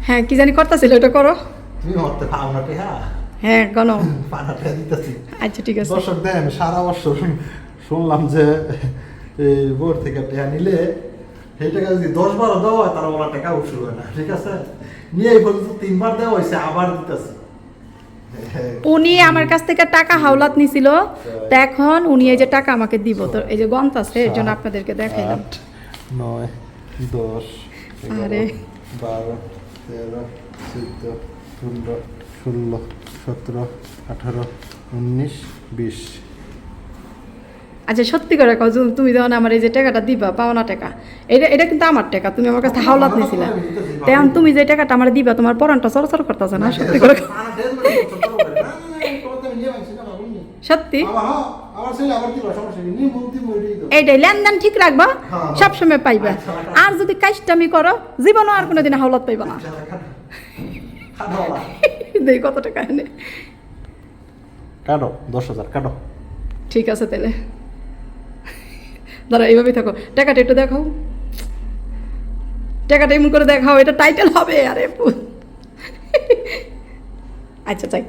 হ্যাঁ কি জানি করতেছিল ওটা করো। তুমি হতে পাওনাটি হ্যাঁ হ্যাঁ কোনো পানাটা দিতেছি। আচ্ছা ঠিক আছে। দর্শক দেন সারা বছর শুনলাম যে এই বোর্ড থেকে টেয়া নিলে সেই টাকা যদি দশ বারো দেওয়া হয় তারা ওরা টাকা উঠল না ঠিক আছে? নিয়ে এই পর্যন্ত তিনবার দেওয়া হয়েছে আবার দিতেছে। উনি আমার কাছ থেকে টাকা হাওলাত নিছিল তো এখন উনি এই যে টাকা আমাকে দিব তো এই যে গন্ত আছে এর জন্য আপনাদেরকে দেখাইলাম। নয় দশ আরে। বারো তেরো চোদ্দ পনেরো ষোলো সতেরো আঠারো উনিশ বিশ। আচ্ছা সত্যি করে কও যে তুমি যখন আমার এই যে টাকাটা দিবা পাওনা টাকা। এটা এটা কিন্তু আমার টাকা তুমি আমার কাছে হাওলাত নিয়েছিলে তেমন তুমি যে টাকাটা আমার দিবা তোমার পরানটা চরচর করতেছে না সত্যি করে। সত্যি? দিই এইটাই লেনদেন ঠিক রাখবা হ্যাঁ। সবসময় পাইবা। আর যদি কাজটামি করো জীবনও আর কোনোদিন হাওলাত পাইবা না। দেই কত টাকা এনে। কাটো দশ হাজার কাটো। ঠিক আছে তাহলে। দাঁড়া এইভাবেই থাকো। টাকাটা একটু দেখাও। টাকাটা এমন করে দেখাও এটা টাইটেল হবে আরে আচ্ছা যাক